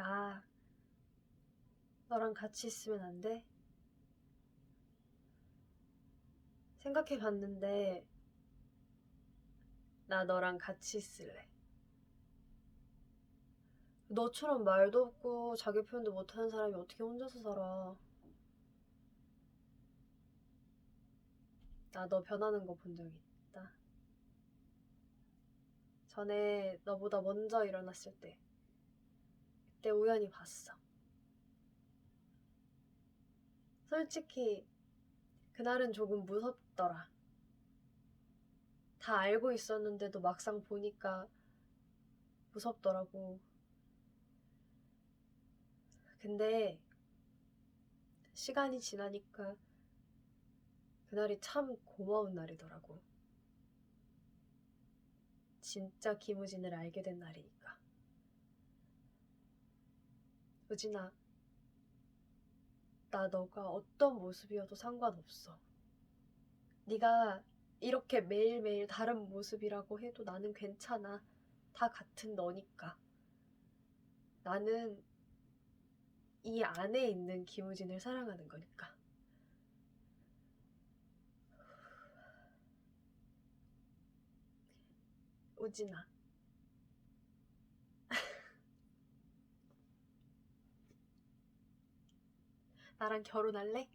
나 너랑 같이 있으면 안 돼? 생각해 봤는데 나 너랑 같이 있을래. 너처럼 말도 없고 자기 표현도 못하는 사람이 어떻게 혼자서 살아. 나 너 변하는 거 본 적 있다. 전에 너보다 먼저 일어났을 때, 그때 우연히 봤어. 솔직히, 그날은 조금 무섭더라. 다 알고 있었는데도 막상 보니까 무섭더라고. 근데, 시간이 지나니까 그날이 참 고마운 날이더라고. 진짜 김우진을 알게 된 날이니까. 우진아, 나 너가 어떤 모습이어도 상관없어. 네가 이렇게 매일매일 다른 모습이라고 해도 나는 괜찮아. 다 같은 너니까. 나는 이 안에 있는 김우진을 사랑하는 거니까. 우진아. 나랑 결혼할래?